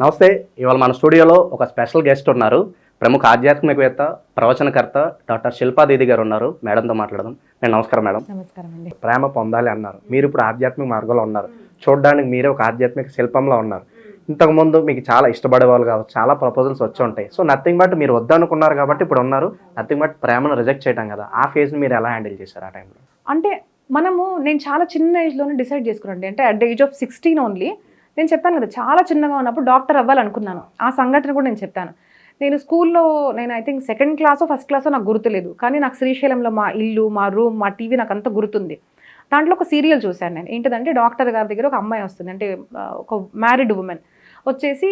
నమస్తే ఇవాళ మన స్టూడియోలో ఒక స్పెషల్ గెస్ట్ ఉన్నారు. ప్రముఖ ఆధ్యాత్మికవేత్త ప్రవచనకర్త డాక్టర్ శిల్పా దీది గారు ఉన్నారు. మేడంతో మాట్లాడదాం. నేను నమస్కారం మేడం. నమస్కారం అండి. ప్రేమ పొందాలి అన్నారు. మీరు ఇప్పుడు ఆధ్యాత్మిక మార్గంలో ఉన్నారు. చూడడానికి మీరే ఒక ఆధ్యాత్మిక శిల్పంలో ఉన్నారు. ఇంతకుముందు మీకు చాలా ఇష్టపడే వాళ్ళు కావచ్చు చాలా ప్రపోజల్స్ వచ్చి ఉంటాయి. సో నథింగ్ బట్ మీరు వద్దనుకున్నారు కాబట్టి ఇప్పుడు ఉన్నారు. నథింగ్ బట్ ప్రేమను రిజెక్ట్ చేయడం కదా. ఆ ఫేజ్ని మీరు ఎలా హ్యాండిల్ చేశారు ఆ టైంలో అంటే మనము నేను చాలా చిన్న ఏజ్లోనే డిసైడ్ చేసుకున్నాను అంటే at the age of sixteen only నేను చెప్పాను కదా చాలా చిన్నగా ఉన్నప్పుడు డాక్టర్ అవ్వాలనుకున్నాను. ఆ సంఘటన కూడా నేను చెప్పాను. నేను స్కూల్లో నేను ఐ థింక్ సెకండ్ క్లాసో ఫస్ట్ క్లాసో నాకు గుర్తులేదు. కానీ నాకు శ్రీశైలంలో మా ఇల్లు మా రూమ్ మా టీవీ నాకు అంత గుర్తుంది. దాంట్లో ఒక సీరియల్ చూశాను నేను. ఏంటంటే డాక్టర్ గారి దగ్గర ఒక అమ్మాయి వస్తుంది. అంటే ఒక మ్యారీడ్ ఉమెన్ వచ్చేసి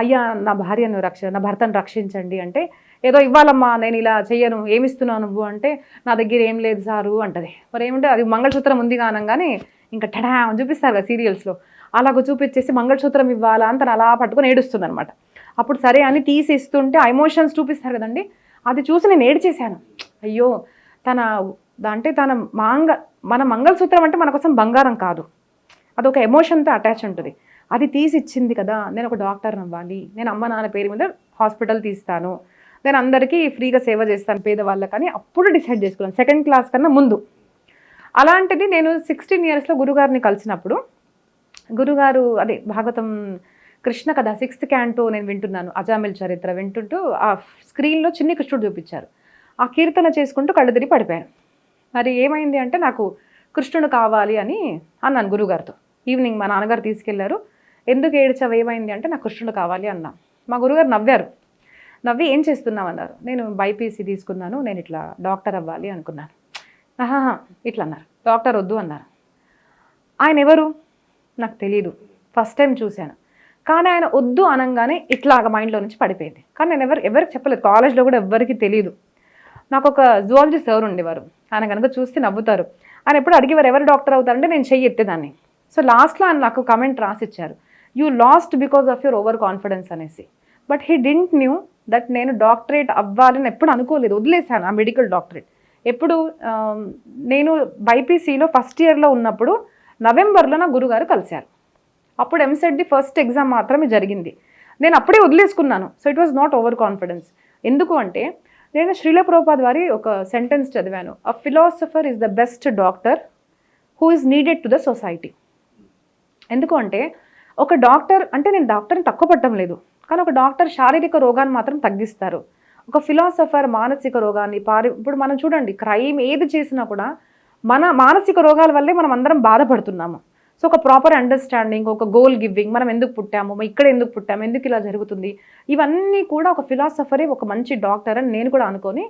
అయ్యా నా భార్యను రక్ష నా భర్తను రక్షించండి. అంటే ఏదో ఇవ్వాలమ్మా నేను ఇలా చెయ్యను ఏమిస్తున్నావు నువ్వు? అంటే నా దగ్గర ఏం లేదు సారు అంటది. మరి ఏమంటే అది మంగళసూత్రం ఉంది కానంగానే ఇంకా టడా అని చూపిస్తారు కదా సీరియల్స్లో. అలాగ చూపించేసి మంగళసూత్రం ఇవ్వాలా అని తను అలా పట్టుకుని ఏడుస్తుంది అనమాట అప్పుడు సరే అని తీసి ఇస్తుంటే ఆ ఎమోషన్స్ చూపిస్తారు కదండి. అది చూసి నేను ఏడ్చేశాను. అయ్యో తన అంటే తన మాంగ మన మంగళసూత్రం అంటే మన కోసం బంగారం కాదు. అదొక ఎమోషన్తో అటాచ్ ఉంటుంది. అది తీసి ఇచ్చింది కదా నేను ఒక డాక్టర్ అవ్వాలి. నేను అమ్మ నాన్న పేరు మీద హాస్పిటల్ తీస్తాను. నేను అందరికీ ఫ్రీగా సేవ చేస్తాను పేదవాళ్ళకని అప్పుడు డిసైడ్ చేసుకున్నాను సెకండ్ క్లాస్ కన్నా ముందు. అలాంటిది నేను సిక్స్టీన్ ఇయర్స్లో గురుగారిని కలిసినప్పుడు గురుగారు అదే భాగవతం కృష్ణ కథ సిక్స్త్ క్యాంటో నేను వింటున్నాను అజామిల్ చరిత్ర వింటుంటూ ఆ స్క్రీన్లో చిన్ని కృష్ణుడు చూపించారు. ఆ కీర్తన చేసుకుంటూ కళ్ళు తిరిగి పడిపోయాను. మరి ఏమైంది అంటే నాకు కృష్ణుడు కావాలి అని అన్నాను గురుగారితో. ఈవినింగ్ మా నాన్నగారు తీసుకెళ్ళారు. ఎందుకు ఏడ్చావు? ఏమైంది? అంటే నాకు కృష్ణుడు కావాలి అన్నా. మా గురుగారు నవ్వారు. నవ్వి ఏం చేస్తున్నావు? అన్నారు. నేను బైపీసీ తీసుకున్నాను నేను ఇట్లా డాక్టర్ అవ్వాలి అనుకున్నాను. ఆహా ఇట్లా అన్నారు. డాక్టర్ వద్దు అన్నారు. ఆయన ఎవరు? నాకు తెలియదు ఫస్ట్ టైం చూశాను. కానీ ఆయన వద్దు అనగానే ఇట్లాగ మైండ్లో నుంచి పడిపోయింది. కానీ నేను ఎవరు ఎవరికి చెప్పలేదు. కాలేజ్లో కూడా ఎవరికి తెలియదు నాకు ఒక జువాలజీ సార్ ఉండేవారు. ఆయన కనుక చూస్తే నవ్వుతారు. ఆయన ఎప్పుడు అడిగేవారు ఎవరు డాక్టర్ అవుతారంటే నేను చెయ్యి ఎత్తేదాన్ని. సో లాస్ట్లో ఆయన నాకు comment రాసిచ్చారు. You lost because of your over confidence అనేసి. But he didn't knew that నేను డాక్టరేట్ అవ్వాలని ఎప్పుడు అనుకోలేదు. వదిలేశాను ఆ మెడికల్ డాక్టరేట్ ఎప్పుడు నేను బైపీసీలో ఫస్ట్ ఇయర్లో ఉన్నప్పుడు నవంబర్లో నా గురుగారు కలిశారు. అప్పుడు ఎంసెట్ది ఫస్ట్ ఎగ్జామ్ మాత్రమే జరిగింది. నేను అప్పుడే వదిలేసుకున్నాను. So it was not over confidence ఎందుకు అంటే నేను శ్రీల ప్రోపాద్ వారి ఒక సెంటెన్స్ చదివాను. A philosopher is the best doctor who is needed to the society ఎందుకు అంటే ఒక డాక్టర్ అంటే నేను డాక్టర్ని తక్కువ పట్టడం లేదు. కానీ ఒక డాక్టర్ శారీరక రోగాన్ని మాత్రం తగ్గిస్తారు. ఒక ఫిలాసఫర్ మానసిక రోగాన్ని పారి ఇప్పుడు మనం చూడండి క్రైమ్ ఏది చేసినా కూడా మన మానసిక రోగాల వల్లే మనం అందరం బాధపడుతున్నాము. సో ఒక ప్రాపర్ అండర్స్టాండింగ్ ఒక గోల్ గివింగ్ మనం ఎందుకు పుట్టాము ఇక్కడ ఎందుకు పుట్టాము ఎందుకు ఇలా జరుగుతుంది ఇవన్నీ కూడా ఒక ఫిలాసఫరే ఒక మంచి డాక్టర్ అని నేను కూడా అనుకొని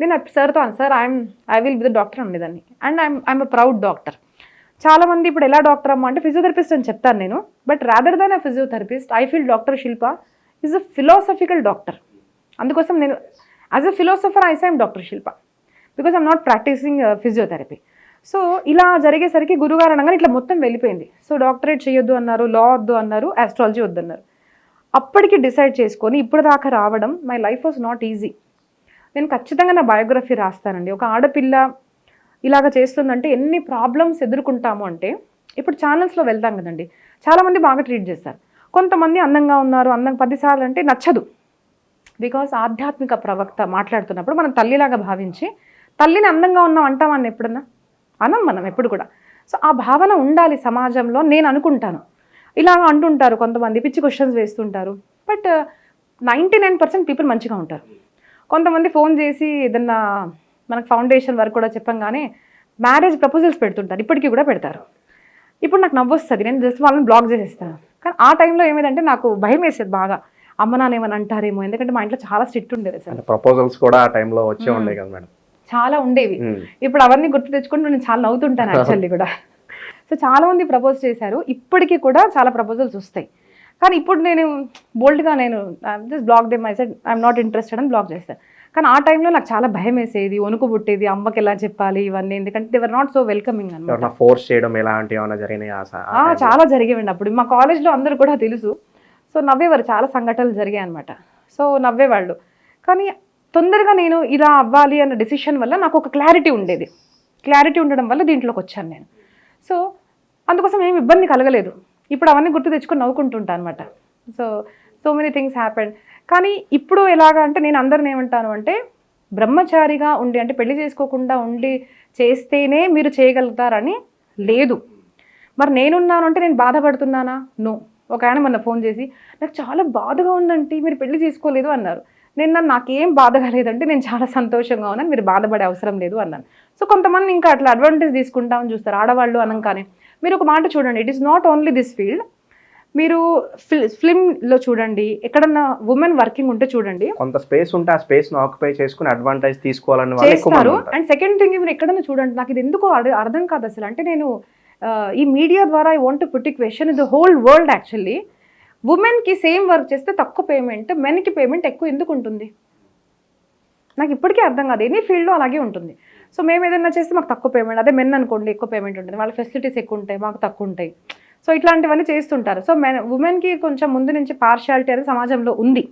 నేను సార్తో sir I'm I will with doctor ఉండేదాన్ని and I'm I'm a proud doctor. చాలామంది ఇప్పుడు ఎలా డాక్టర్ అమ్మ అంటే ఫిజియోథెరపిస్ట్ అని చెప్తాను నేను but rather than a physiotherapist I feel doctor Shilpa is a philosophical doctor. అందుకోసం నేను as a philosopher I sign doctor Shilpa. Because I'm not practising physiotherapy. So ఇలా జరిగేసరికి గురుగారు అనగానే ఇట్లా మొత్తం వెళ్ళిపోయింది. సో డాక్టరేట్ చేయొద్దు అన్నారు లా వద్దు అన్నారు ఆస్ట్రాలజీ వద్దన్నారు. అప్పటికి డిసైడ్ చేసుకొని ఇప్పుడు దాకా రావడం my life was not easy నేను ఖచ్చితంగా నా బయోగ్రఫీ రాస్తానండి. ఒక ఆడపిల్ల ఇలాగ చేస్తుందంటే ఎన్ని ప్రాబ్లమ్స్ ఎదుర్కొంటాము అంటే ఇప్పుడు ఛానల్స్లో వెళ్తాం కదండి. చాలామంది బాగా ట్రీట్ చేస్తారు. కొంతమంది అందంగా ఉన్నారు అందంగా పదిసార్లు అంటే నచ్చదు. బికాస్ ఆధ్యాత్మిక ప్రవక్త మాట్లాడుతున్నప్పుడు మనం తల్లిలాగా భావించి తల్లిని అందంగా ఉన్నాం అంటామని ఎప్పుడన్నా? అనం మనం ఎప్పుడు కూడా. సో ఆ భావన ఉండాలి సమాజంలో నేను అనుకుంటాను. ఇలా అంటుంటారు కొంతమంది పిచ్చి క్వశ్చన్స్ వేస్తుంటారు. But ninety nine percent people మంచిగా ఉంటారు. కొంతమంది ఫోన్ చేసి ఏదన్నా మనకు ఫౌండేషన్ వర్క్ కూడా చెప్పంగానే మ్యారేజ్ ప్రపోజల్స్ పెడుతుంటారు. ఇప్పటికీ కూడా పెడతారు. ఇప్పుడు నాకు నవ్వు వస్తుంది నేను జస్ట్ వాళ్ళని బ్లాక్ చేసేస్తాను కానీ ఆ టైంలో ఏమైందంటే నాకు భయం వేసేది బాగా. అమ్మ నాన్న ఏమని అంటారేమో. ఎందుకంటే మా ఇంట్లో చాలా స్ట్రిక్ట్ ఉండేది అంటే ప్రపోజల్స్ కూడా ఆ టైంలో వచ్చే ఉండే కదా మేడం. చాలా ఉండేవి. ఇప్పుడు అవన్నీ గుర్తు తెచ్చుకుంటూ నేను చాలా నవ్వుతుంటాను యాక్చువల్లీ కూడా. సో చాలా మంది ప్రపోజ్ చేశారు. ఇప్పటికీ కూడా చాలా ప్రపోజల్స్ వస్తాయి. కానీ ఇప్పుడు నేను బోల్డ్గా నేను just block the my set I'm not interested అని బ్లాక్ చేస్తాను కానీ ఆ టైంలో నాకు చాలా భయం వేసేది వణుకు పుట్టేది అమ్మకి ఎలా చెప్పాలి ఇవన్నీ. ఎందుకంటే దేవర్ నాట్ సో వెల్కమింగ్ అనమాట ఫోర్స్ చేయడం లో? చాలా జరిగేవండి అప్పుడు. మా కాలేజ్లో అందరూ కూడా తెలుసు. సో నవ్వేవారు. చాలా సంఘటనలు జరిగాయి అనమాట సో నవ్వేవాళ్ళు. కానీ తొందరగా నేను ఇలా అవ్వాలి అన్న డెసిషన్ వల్ల నాకు ఒక క్లారిటీ ఉండేది. క్లారిటీ ఉండడం వల్ల దీంట్లోకి వచ్చాను నేను. సో అందుకోసం ఏమి ఇబ్బంది కలగలేదు. ఇప్పుడు అవన్నీ గుర్తు తెచ్చుకొని నవ్వుకుంటుంటా అనమాట so so many things happen కానీ ఇప్పుడు ఎలాగా అంటే నేను అందరిని ఏమంటాను అంటే బ్రహ్మచారిగా ఉండి అంటే పెళ్ళి చేసుకోకుండా ఉండి చేస్తేనే మీరు చేయగలుగుతారని లేదు. మరి నేనున్నాను అంటే నేను బాధపడుతున్నానా? నో ఒక ఆయన మొన్న ఫోన్ చేసి నాకు చాలా బాధగా ఉందంటే మీరు పెళ్ళి చేసుకోలేదు అన్నారు. నన్ను నాకేం బాధగా లేదంటే నేను చాలా సంతోషంగా ఉన్నాను మీరు బాధపడే అవసరం లేదు అన్నాను. సో కొంతమంది ఇంకా అట్లా అడ్వాంటేజ్ తీసుకుంటామని చూస్తారు ఆడవాళ్ళు అనగానే. మీరు ఒక మాట చూడండి it is not only this field మీరు ఫిల్ ఫిల్మ్లో చూడండి ఎక్కడన్నా ఉమెన్ వర్కింగ్ ఉంటే చూడండి. కొంత స్పేస్ ఉంటే ఆ స్పేస్ ఆక్యుపై చేసుకుని అడ్వాంటేజ్ తీసుకోవాలని చేస్తారు. అండ్ సెకండ్ థింగ్ మీరు ఎక్కడైనా చూడండి నాకు ఇది ఎందుకో అర్థ- కాదు అసలు. అంటే నేను ఈ మీడియా ద్వారా I want put question the whole world actually ఉమెన్కి సేమ్ వర్క్ చేస్తే తక్కువ పేమెంట్ మెన్కి పేమెంట్ ఎక్కువ ఎందుకు ఉంటుంది? నాకు ఇప్పటికీ అర్థం కాదు. ఎనీ ఫీల్డ్లో అలాగే ఉంటుంది. సో మేము ఏదైనా చేస్తే మాకు తక్కువ పేమెంట్ అదే మెన్ అనుకోండి ఎక్కువ పేమెంట్ ఉంటుంది. వాళ్ళ ఫెసిలిటీస్ ఎక్కువ ఉంటాయి మాకు తక్కువ ఉంటాయి. సో ఇట్లాంటివన్నీ చేస్తుంటారు. సో మెన్ ఉమెన్కి కొంచెం ముందు నుంచి పార్షియాలిటీ అనేది సమాజంలో ఉంది.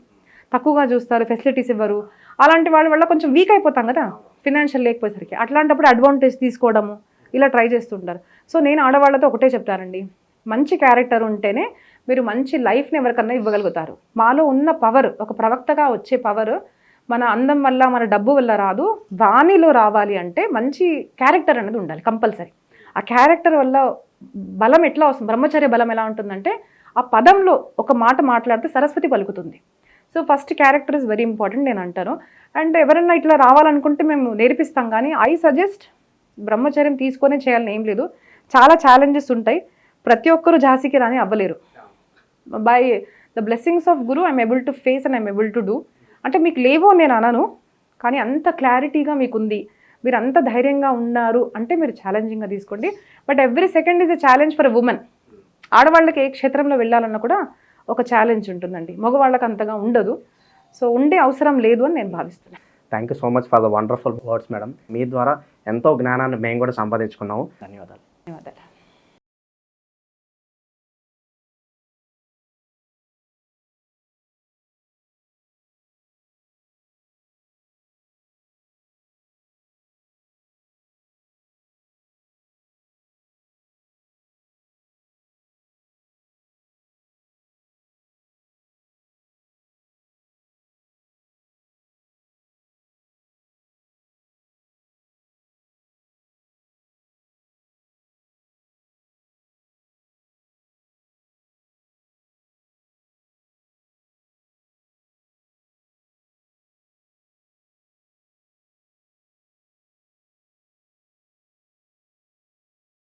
తక్కువగా చూస్తారు ఫెసిలిటీస్ ఇవ్వరు. అలాంటి వాళ్ళ వల్ల కొంచెం వీక్ అయిపోతాం కదా ఫినాన్షియల్ లేకపోయేసరికి. అట్లాంటప్పుడు అడ్వాంటేజ్ తీసుకోవడము ఇలా ట్రై చేస్తుంటారు. సో నేను ఆడవాళ్ళతో ఒకటే చెప్తానండి. మంచి క్యారెక్టర్ ఉంటేనే మీరు మంచి లైఫ్ని ఎవరికన్నా ఇవ్వగలుగుతారు. మాలో ఉన్న పవర్ ఒక ప్రవక్తగా వచ్చే పవర్ మన అందం వల్ల మన డబ్బు వల్ల రాదు. వాణిలో రావాలి అంటే మంచి క్యారెక్టర్ అనేది ఉండాలి కంపల్సరీ. ఆ క్యారెక్టర్ వల్ల బలం ఎట్లా వస్తుంది బ్రహ్మచర్య బలం ఎలా ఉంటుందంటే ఆ పదంలో ఒక మాట మాట్లాడితే సరస్వతి పలుకుతుంది. So first character is very important నేను అంటాను. అండ్ ఎవరైనా ఇట్లా రావాలనుకుంటే మేము నేర్పిస్తాం కానీ ఐ సజెస్ట్ బ్రహ్మచర్యం తీసుకొనే చేయాలని ఏం లేదు. చాలా ఛాలెంజెస్ ఉంటాయి. ప్రతి ఒక్కరు ఝాసీకి రాని అవ్వలేరు. By the blessings of guru I'm able to face and I'm able to do అంటే మీకు లేవో నేను అనను కానీ అంత క్లారిటీగా మీకు ఉంది మీరు అంత ధైర్యంగా ఉన్నారు అంటే మీరు ఛాలెంజింగ్గా తీసుకోండి. But every second is a challenge for a women ఆడవాళ్ళకి ఏ క్షేత్రంలో వెళ్ళాలన్నా కూడా ఒక ఛాలెంజ్ ఉంటుందండి. మగవాళ్ళకి అంతగా ఉండదు. సో ఉండే అవసరం లేదు అని నేను భావిస్తున్నాను. Thank you so much for the wonderful words madam మీ ద్వారా ఎంతో జ్ఞానాన్ని మేము కూడా సంపాదించుకున్నాము. ధన్యవాదాలు. ధన్యవాదాలు.